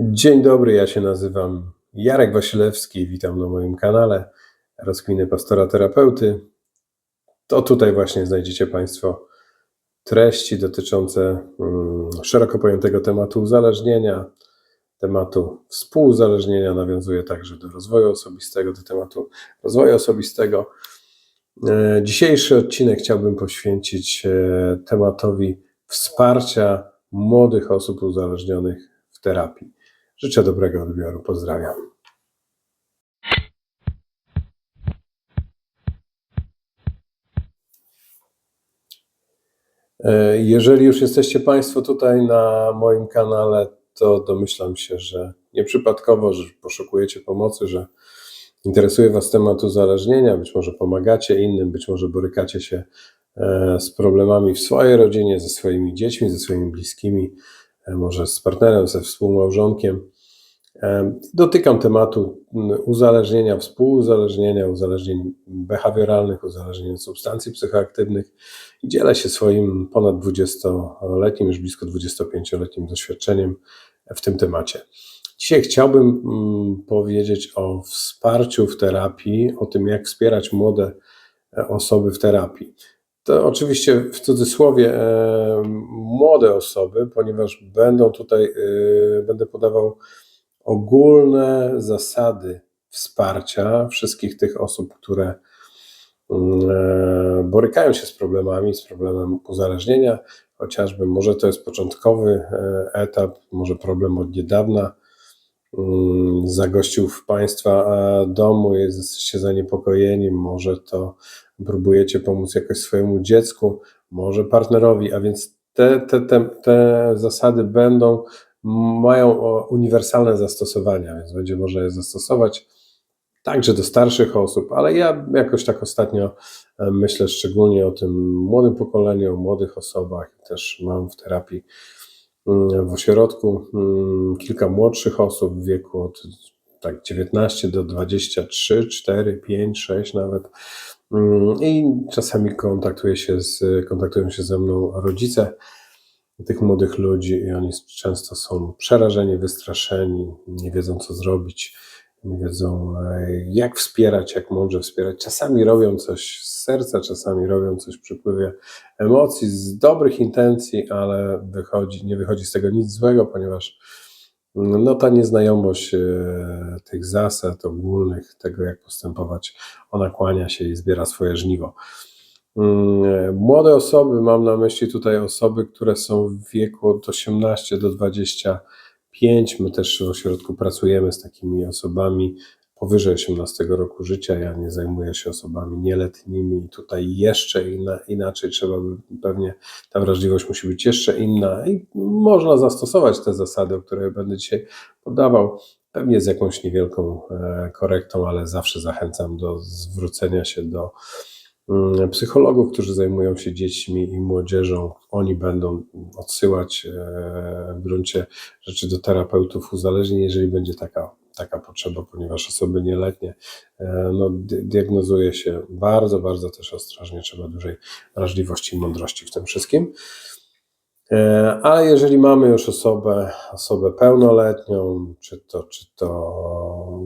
Dzień dobry, ja się nazywam Jarek Wasilewski, witam na moim kanale Rozkminy Pastora Terapeuty. To tutaj właśnie znajdziecie Państwo treści dotyczące mm, szeroko pojętego tematu uzależnienia, tematu współuzależnienia, nawiązuje także do rozwoju osobistego, do tematu rozwoju osobistego. E, Dzisiejszy odcinek chciałbym poświęcić e, tematowi wsparcia młodych osób uzależnionych w terapii. Życzę dobrego odbioru. Pozdrawiam. E, Jeżeli już jesteście Państwo tutaj na moim kanale, to domyślam się, że nieprzypadkowo, że poszukujecie pomocy, że interesuje Was temat uzależnienia, być może pomagacie innym, być może borykacie się e, z problemami w swojej rodzinie, ze swoimi dziećmi, ze swoimi bliskimi, może z partnerem, ze współmałżonkiem. E, Dotykam tematu uzależnienia, współuzależnienia, uzależnień behawioralnych, uzależnień od substancji psychoaktywnych i dzielę się swoim ponad 20-letnim, już blisko 25-letnim doświadczeniem w tym temacie. Dzisiaj chciałbym powiedzieć o wsparciu w terapii, o tym, jak wspierać młode e, osoby w terapii. To oczywiście w cudzysłowie e, młode osoby, ponieważ będą tutaj, e, będę podawał ogólne zasady wsparcia wszystkich tych osób, które mm, e, borykają się z problemami, z problemem uzależnienia, chociażby może to jest początkowy etap, może problem od niedawna, zagościł w Państwa e, domu, jesteście zaniepokojeni, może to próbujecie pomóc jakoś swojemu dziecku, może partnerowi, a więc te, te, te, te zasady będą mają uniwersalne zastosowania, więc będzie można je zastosować także do starszych osób, ale ja jakoś tak ostatnio e, myślę szczególnie o tym młodym pokoleniu, o młodych osobach. Też mam w terapii mm, w ośrodku mm, kilka młodszych osób w wieku od tak 19 do 23, 4, 5, 6 nawet. Mm, I czasami kontaktuje się z, kontaktują się ze mną rodzice tych młodych ludzi i oni często są przerażeni, wystraszeni, nie wiedzą co zrobić, nie wiedzą e, jak wspierać, jak mądrze wspierać. Czasami robią coś serca, czasami robią coś w przypływie emocji, z dobrych intencji, ale wychodzi, nie wychodzi z tego nic złego, ponieważ no ta nieznajomość e, tych zasad ogólnych, tego jak postępować, ona kłania się i zbiera swoje żniwo. Mm, młode osoby, mam na myśli tutaj osoby, które są w wieku od 18 do 25. My też w ośrodku pracujemy z takimi osobami powyżej 18 roku życia. Ja nie zajmuję się osobami nieletnimi. Tutaj jeszcze inna, inaczej trzeba by, pewnie ta wrażliwość musi być jeszcze inna i można zastosować te zasady, o które będę dzisiaj podawał. Pewnie z jakąś niewielką e, korektą, ale zawsze zachęcam do zwrócenia się do Mm, psychologów, którzy zajmują się dziećmi i młodzieżą. Oni będą odsyłać e, w gruncie rzeczy do terapeutów uzależnień, jeżeli będzie taka, taka potrzeba, ponieważ osoby nieletnie e, no, diagnozuje się bardzo, bardzo też ostrożnie, trzeba dużej wrażliwości i mądrości w tym wszystkim. E, ale jeżeli mamy już osobę, osobę pełnoletnią, czy to, czy to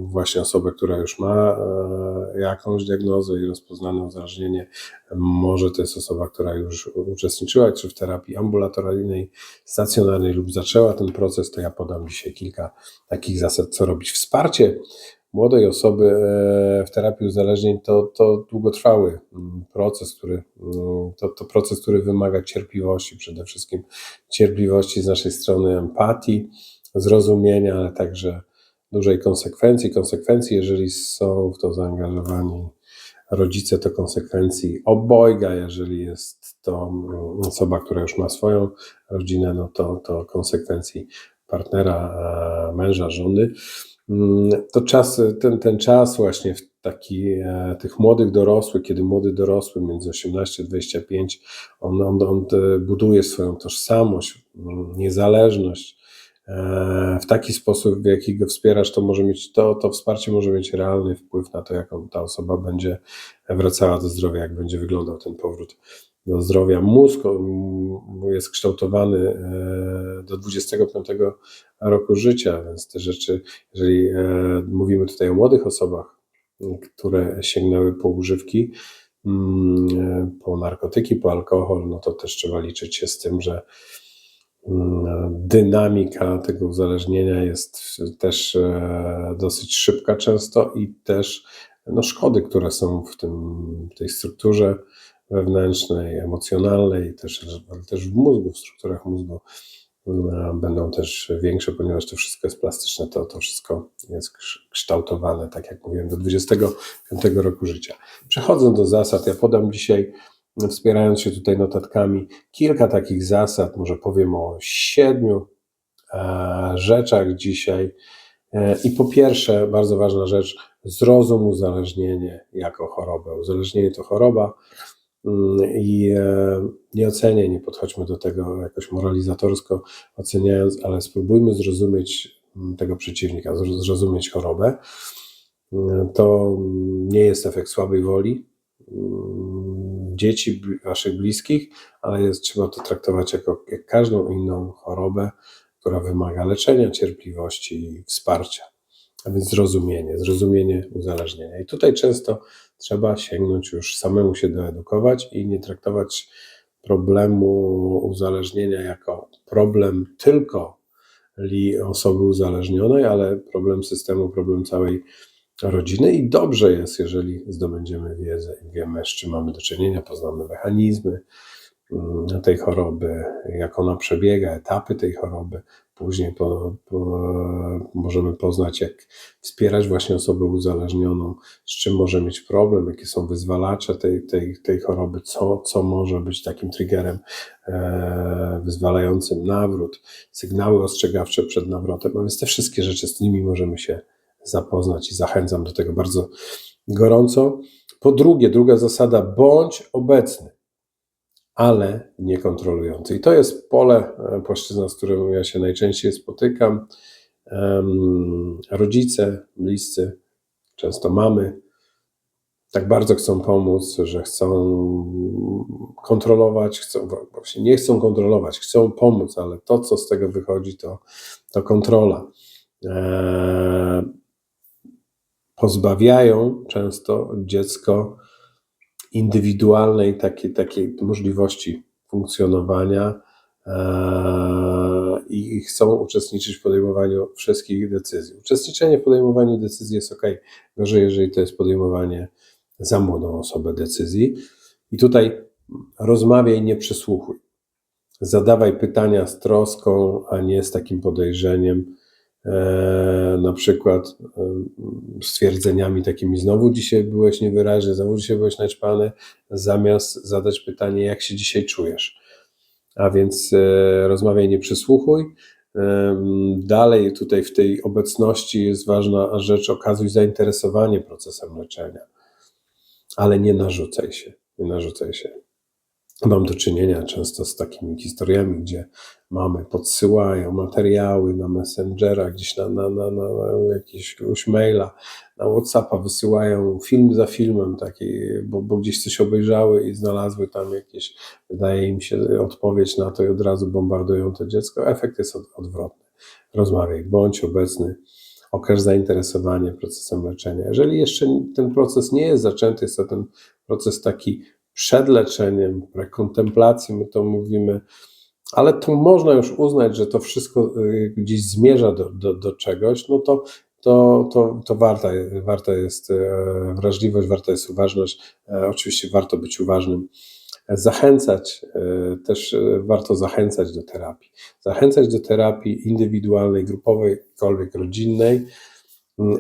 właśnie osobę, która już ma e, jakąś diagnozę i rozpoznane uzależnienie, może to jest osoba, która już uczestniczyła czy w terapii ambulatoryjnej, stacjonarnej lub zaczęła ten proces, to ja podam dzisiaj kilka takich zasad, co robić. Wsparcie młodej osoby e, w terapii uzależnień to, to długotrwały mm, proces, który, mm, to, to proces, który wymaga cierpliwości, przede wszystkim cierpliwości z naszej strony, empatii, zrozumienia, ale także dużej konsekwencji. Konsekwencji, jeżeli są w to zaangażowani rodzice, to konsekwencji obojga, jeżeli jest to mm, osoba, która już ma swoją rodzinę, no to, to konsekwencji partnera, e, męża, żony. Mm, to czas, ten, ten czas właśnie w taki, e, tych młodych dorosłych, kiedy młody dorosły między 18 a 25, on, on, on buduje swoją tożsamość, mm, niezależność, e, w taki sposób, w jaki go wspierasz, to może mieć, to, to wsparcie może mieć realny wpływ na to, jaką ta osoba będzie wracała do zdrowia, jak będzie wyglądał ten powrót do zdrowia. Mózg jest kształtowany e, do 25 roku życia, więc te rzeczy, jeżeli e, mówimy tutaj o młodych osobach, które sięgnęły po używki, mm, po narkotyki, po alkohol, no to też trzeba liczyć się z tym, że mm, dynamika tego uzależnienia jest też e, dosyć szybka często i też no, szkody, które są w tym, tej strukturze wewnętrznej, emocjonalnej, też, też w mózgu, w strukturach mózgu mm, będą też większe, ponieważ to wszystko jest plastyczne, to, to wszystko jest kształtowane, tak jak mówiłem, do 25 roku życia. Przechodząc do zasad, ja podam dzisiaj, wspierając się tutaj notatkami, kilka takich zasad, może powiem o siedmiu e, rzeczach dzisiaj. E, I po pierwsze, bardzo ważna rzecz, zrozum uzależnienie jako chorobę. Uzależnienie to choroba, i e, nie oceniaj, nie podchodźmy do tego jakoś moralizatorsko oceniając, ale spróbujmy zrozumieć mm, tego przeciwnika, zrozumieć chorobę. Mm, to nie jest efekt słabej woli dzieci, waszych bliskich, ale jest, trzeba to traktować jako jak każdą inną chorobę, która wymaga leczenia, cierpliwości i wsparcia. A więc zrozumienie, zrozumienie uzależnienia. I tutaj często trzeba sięgnąć już samemu się doedukować i nie traktować problemu uzależnienia jako problem tylko li osoby uzależnionej, ale problem systemu, problem całej rodziny. I dobrze jest, jeżeli zdobędziemy wiedzę i wiemy, z czym mamy do czynienia, poznamy mechanizmy mm, tej choroby, jak ona przebiega, etapy tej choroby, Później po, po, możemy poznać, jak wspierać właśnie osobę uzależnioną, z czym może mieć problem, jakie są wyzwalacze tej, tej, tej choroby, co, co może być takim triggerem e, wyzwalającym nawrót, sygnały ostrzegawcze przed nawrotem. A więc te wszystkie rzeczy, z nimi możemy się zapoznać i zachęcam do tego bardzo gorąco. Po drugie, druga zasada, bądź obecny ale nie kontrolujący. I to jest pole, e, płaszczyzna, z którą ja się najczęściej spotykam. Rodzice, bliscy, często mamy, tak bardzo chcą pomóc, że chcą kontrolować, chcą, właśnie nie chcą kontrolować, chcą pomóc, ale to, co z tego wychodzi, to, to kontrola. E, pozbawiają często dziecko indywidualnej takiej, takiej możliwości funkcjonowania e, i chcą uczestniczyć w podejmowaniu wszystkich decyzji. Uczestniczenie w podejmowaniu decyzji jest ok, gorzej, jeżeli to jest podejmowanie za młodą osobę decyzji. I tutaj rozmawiaj, nie przysłuchuj. Zadawaj pytania z troską, a nie z takim podejrzeniem, na przykład e, stwierdzeniami takimi znowu dzisiaj byłeś niewyraźny, znowu dzisiaj byłeś naćpany, zamiast zadać pytanie, jak się dzisiaj czujesz. A więc e, rozmawiaj, nie przysłuchuj. Dalej tutaj w tej obecności jest ważna rzecz, okazuj zainteresowanie procesem leczenia, ale nie narzucaj się, nie narzucaj się. Mam do czynienia często z takimi historiami, gdzie mamy podsyłają materiały na Messengera, gdzieś na, na, na, na jakiegoś maila, na Whatsappa wysyłają film za filmem, taki, bo, bo gdzieś coś obejrzały i znalazły tam jakieś, wydaje im się, odpowiedź na to i od razu bombardują to dziecko. Efekt jest od, odwrotny. Rozmawiaj, bądź obecny, okaż zainteresowanie procesem leczenia. Jeżeli jeszcze ten proces nie jest zaczęty, jest to ten proces taki przed leczeniem, prekontemplacji, my to mówimy, ale tu można już uznać, że to wszystko y, gdzieś zmierza do, do, do czegoś, no to, to, to, to warta, warta jest e, wrażliwość, warta jest uważność. E, oczywiście warto być uważnym. Zachęcać, e, też warto zachęcać do terapii. Zachęcać do terapii indywidualnej, grupowej, jakkolwiek rodzinnej,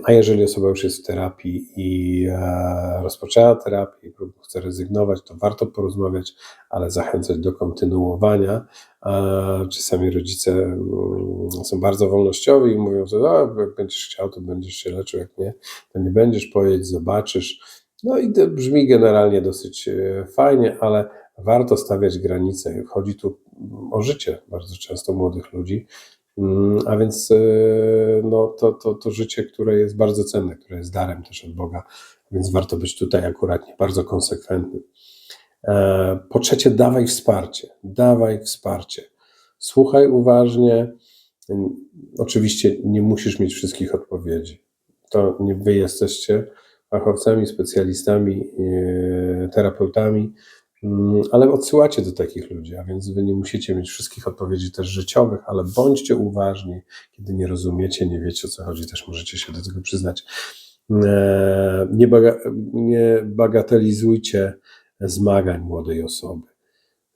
a jeżeli osoba już jest w terapii i e, rozpoczęła terapię i chce rezygnować, to warto porozmawiać, ale zachęcać do kontynuowania. Czasami rodzice mm, są bardzo wolnościowi i mówią, że no, jak będziesz chciał, to będziesz się leczył, jak nie, to nie będziesz, pojedź, zobaczysz. No i to brzmi generalnie dosyć e, fajnie, ale warto stawiać granice. Chodzi tu o życie bardzo często młodych ludzi Mm, A więc e, no, to, to, to życie, które jest bardzo cenne, które jest darem też od Boga, więc warto być tutaj akuratnie bardzo konsekwentnym. E, Po trzecie, dawaj wsparcie. Dawaj wsparcie. Słuchaj uważnie. Oczywiście nie musisz mieć wszystkich odpowiedzi. To nie wy jesteście fachowcami, specjalistami, e, terapeutami, mm, ale odsyłacie do takich ludzi, a więc wy nie musicie mieć wszystkich odpowiedzi też życiowych, ale bądźcie uważni, kiedy nie rozumiecie, nie wiecie o co chodzi, też możecie się do tego przyznać. E, Nie, baga, nie bagatelizujcie zmagań młodej osoby,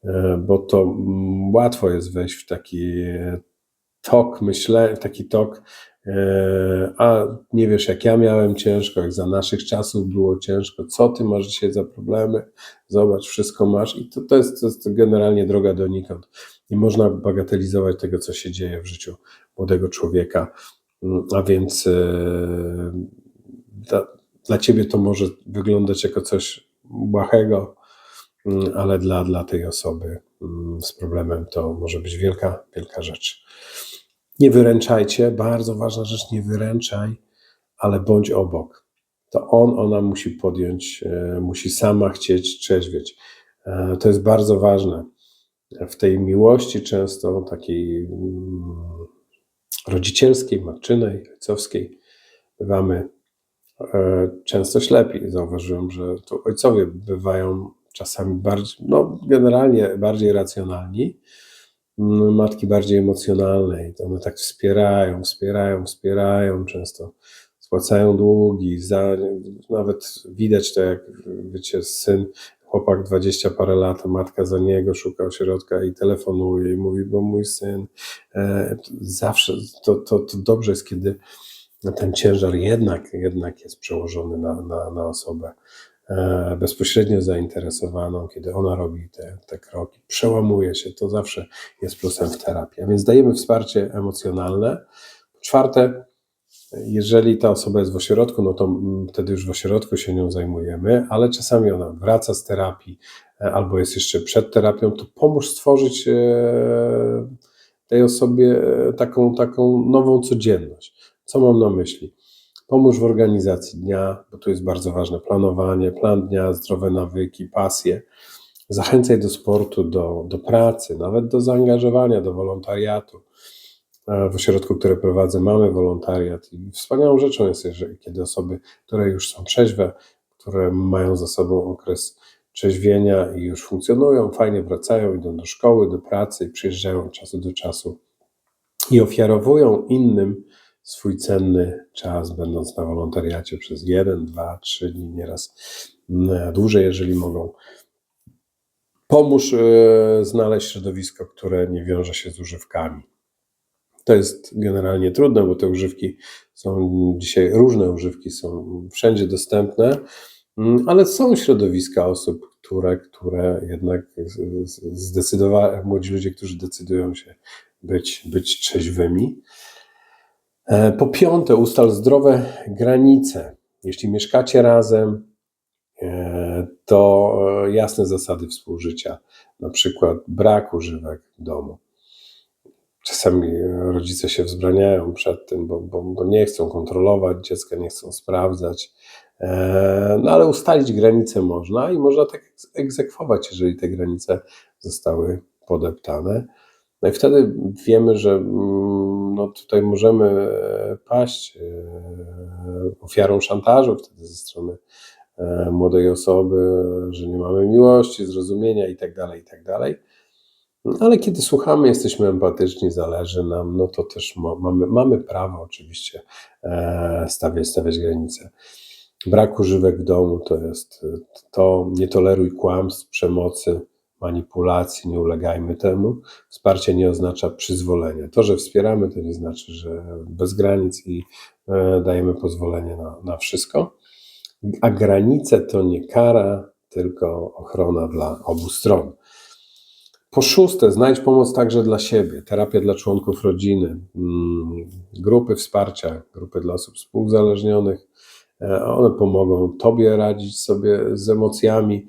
e, bo to mm, łatwo jest wejść w taki tok myślę, taki tok, e, a nie wiesz jak ja miałem ciężko, jak za naszych czasów było ciężko, co ty masz dzisiaj za problemy, zobacz, wszystko masz i to, to, jest, to jest generalnie droga donikąd. Nie można bagatelizować tego, co się dzieje w życiu młodego człowieka, Mm, a więc e, dla, dla ciebie to może wyglądać jako coś błahego, mm, ale dla, dla tej osoby mm, z problemem to może być wielka, wielka rzecz. Nie wyręczajcie, bardzo ważna rzecz, nie wyręczaj, ale bądź obok. To on, ona musi podjąć, e, musi sama chcieć trzeźwieć. E, To jest bardzo ważne. W tej miłości często takiej mm, rodzicielskiej, matczynej, ojcowskiej, bywamy e, często ślepi. Zauważyłem, że to ojcowie bywają czasami bardziej, no generalnie bardziej racjonalni, matki bardziej emocjonalne i to one tak wspierają, wspierają, wspierają, często. Spłacają długi, za, nawet widać to jak, wiecie, syn, chłopak 20 parę lat, matka za niego szuka ośrodka i telefonuje i mówi, bo mój syn, e, zawsze to, to, to dobrze jest, kiedy ten ciężar jednak, jednak jest przełożony na, na, na osobę bezpośrednio zainteresowaną, kiedy ona robi te, te kroki, przełamuje się, to zawsze jest plusem w terapii. A więc dajemy wsparcie emocjonalne. Czwarte, jeżeli ta osoba jest w ośrodku, no to wtedy już w ośrodku się nią zajmujemy, ale czasami ona wraca z terapii e, albo jest jeszcze przed terapią, to pomóż stworzyć e, tej osobie e, taką, taką nową codzienność. Co mam na myśli? Pomóż w organizacji dnia, bo tu jest bardzo ważne planowanie, plan dnia, zdrowe nawyki, pasje. Zachęcaj do sportu, do, do pracy, nawet do zaangażowania, do wolontariatu. W ośrodku, który prowadzę, mamy wolontariat i wspaniałą rzeczą jest, kiedy osoby, które już są trzeźwe, które mają za sobą okres trzeźwienia i już funkcjonują, fajnie wracają, idą do szkoły, do pracy przyjeżdżają od czasu do czasu i ofiarowują innym swój cenny czas, będąc na wolontariacie przez jeden, dwa, trzy dni, nieraz mm, dłużej, jeżeli mogą. Pomóż e, znaleźć środowisko, które nie wiąże się z używkami. To jest generalnie trudne, bo te używki są dzisiaj, różne używki są wszędzie dostępne, mm, ale są środowiska osób, które, które jednak zdecydowały, młodzi ludzie, którzy decydują się być, być trzeźwymi. E, Po piąte, ustal zdrowe granice. Jeśli mieszkacie razem, e, to e, jasne zasady współżycia, na przykład brak używek w domu. Czasami rodzice się wzbraniają przed tym, bo, bo, bo nie chcą kontrolować dziecka, nie chcą sprawdzać. No ale ustalić granice można i można tak egzekwować, jeżeli te granice zostały podeptane. No i wtedy wiemy, że mm, no tutaj możemy e, paść e, ofiarą szantażu wtedy ze strony e, młodej osoby, że nie mamy miłości, zrozumienia i tak dalej, i tak. Ale kiedy słuchamy, jesteśmy empatyczni, zależy nam, no to też mamy, mamy prawo oczywiście stawiać, stawiać granice. Brak używek w domu to jest to, nie toleruj kłamstw, przemocy, manipulacji, nie ulegajmy temu. Wsparcie nie oznacza przyzwolenia. To, że wspieramy, to nie znaczy, że bez granic i e, dajemy pozwolenie na, na wszystko. A granice to nie kara, tylko ochrona dla obu stron. Po szóste, znajdź pomoc także dla siebie. Terapia dla członków rodziny, mm, grupy wsparcia, grupy dla osób współzależnionych. E, One pomogą Tobie radzić sobie z emocjami,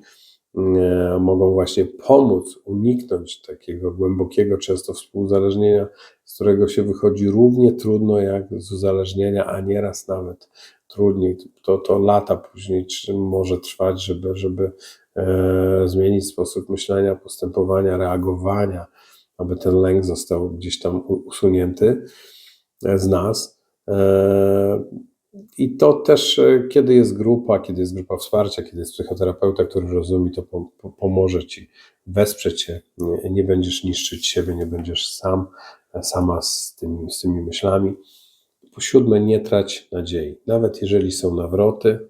mogą właśnie pomóc uniknąć takiego głębokiego, często współuzależnienia, z którego się wychodzi równie trudno jak z uzależnienia, a nieraz nawet trudniej. To, to lata później może trwać, żeby, żeby e, zmienić sposób myślenia, postępowania, reagowania, aby ten lęk został gdzieś tam usunięty e, z nas. E, I to też, e, kiedy jest grupa, kiedy jest grupa wsparcia, kiedy jest psychoterapeuta, który rozumie, to po, po, pomoże ci, wesprze cię, nie, nie będziesz niszczyć siebie, nie będziesz sam, sama z tymi, z tymi myślami. Po siódme, nie trać nadziei. Nawet jeżeli są nawroty,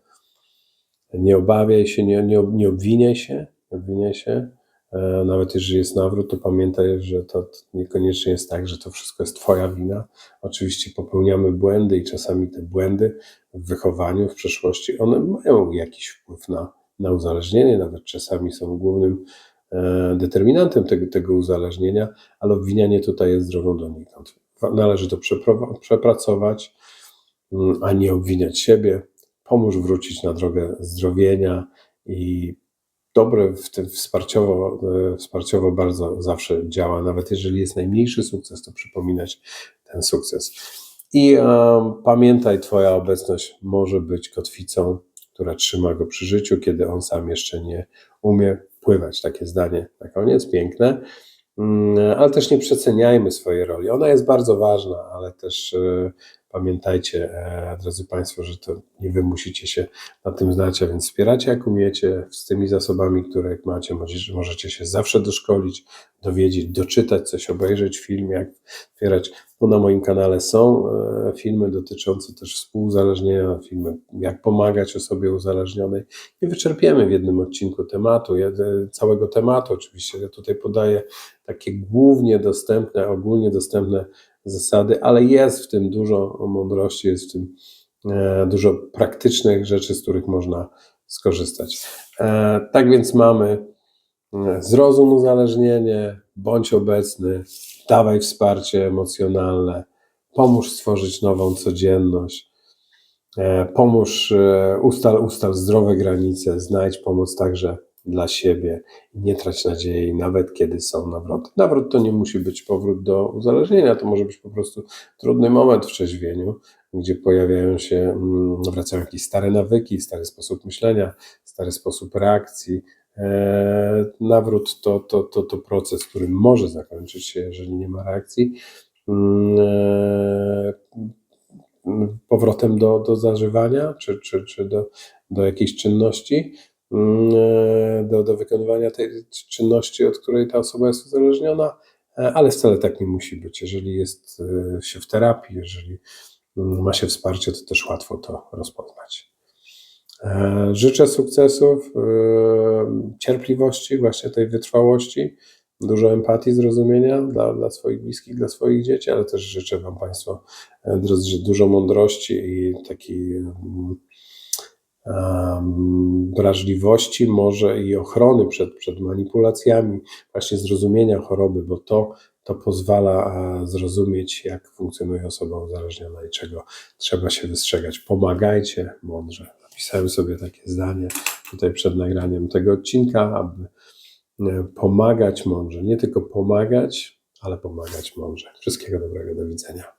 nie obawiaj się, nie, nie, nie obwiniaj się, nie obwiniaj się. E, Nawet jeżeli jest nawrót, to pamiętaj, że to niekoniecznie jest tak, że to wszystko jest Twoja wina. Oczywiście popełniamy błędy i czasami te błędy w wychowaniu, w przeszłości, one mają jakiś wpływ na, na uzależnienie, nawet czasami są głównym e, determinantem tego, tego uzależnienia, ale obwinianie tutaj jest drogą donikąd. Należy to przepracować, mm, a nie obwiniać siebie. Pomóż wrócić na drogę zdrowienia i dobre w tym wsparciowo, e, wsparciowo bardzo zawsze działa. Nawet jeżeli jest najmniejszy sukces, to przypominać ten sukces. I em, pamiętaj, Twoja obecność może być kotwicą, która trzyma go przy życiu, kiedy on sam jeszcze nie umie pływać. Takie zdanie na koniec, piękne. Mm, Ale też nie przeceniajmy swojej roli. Ona jest bardzo ważna, ale też e, pamiętajcie, e, drodzy Państwo, że to nie Wy musicie się na tym znać, a więc wspieracie jak umiecie, z tymi zasobami, które jak macie, możecie, się zawsze doszkolić, dowiedzieć, doczytać coś, obejrzeć film, jak wspierać. Tu na moim kanale są e, filmy dotyczące też współuzależnienia, filmy jak pomagać osobie uzależnionej. Nie wyczerpiemy w jednym odcinku tematu, jed- całego tematu oczywiście. Ja tutaj podaję takie głównie dostępne, ogólnie dostępne zasady, ale jest w tym dużo mądrości, jest w tym e, dużo praktycznych rzeczy, z których można skorzystać. E, Tak więc mamy e, zrozum uzależnienie, bądź obecny, dawaj wsparcie emocjonalne, pomóż stworzyć nową codzienność, pomóż, ustal, ustal zdrowe granice, znajdź pomoc także dla siebie i nie trać nadziei, nawet kiedy są nawroty. Nawrót to nie musi być powrót do uzależnienia, to może być po prostu trudny moment w trzeźwieniu, gdzie pojawiają się, mm, wracają jakieś stare nawyki, stary sposób myślenia, stary sposób reakcji. E, Nawrót to, to, to, to proces, który może zakończyć się, jeżeli nie ma reakcji. Mm, e, Powrotem do, do zażywania, czy, czy, czy do, do jakiejś czynności, do, do wykonywania tej czynności, od której ta osoba jest uzależniona, e, ale wcale tak nie musi być. Jeżeli jest e, się w terapii, jeżeli mm, ma się wsparcie, to też łatwo to rozpoznać. E, Życzę sukcesów, e, cierpliwości, właśnie tej wytrwałości, dużo empatii, zrozumienia dla, dla swoich bliskich, dla swoich dzieci, ale też życzę Wam Państwo, e, dużo mądrości i takiej mm, wrażliwości, może i ochrony przed, przed manipulacjami, właśnie zrozumienia choroby, bo to, to pozwala e, zrozumieć, jak funkcjonuje osoba uzależniona i czego trzeba się wystrzegać. Pomagajcie mądrze. Napisałem sobie takie zdanie tutaj przed nagraniem tego odcinka, aby e, pomagać mądrze. Nie tylko pomagać, ale pomagać mądrze. Wszystkiego dobrego, do widzenia.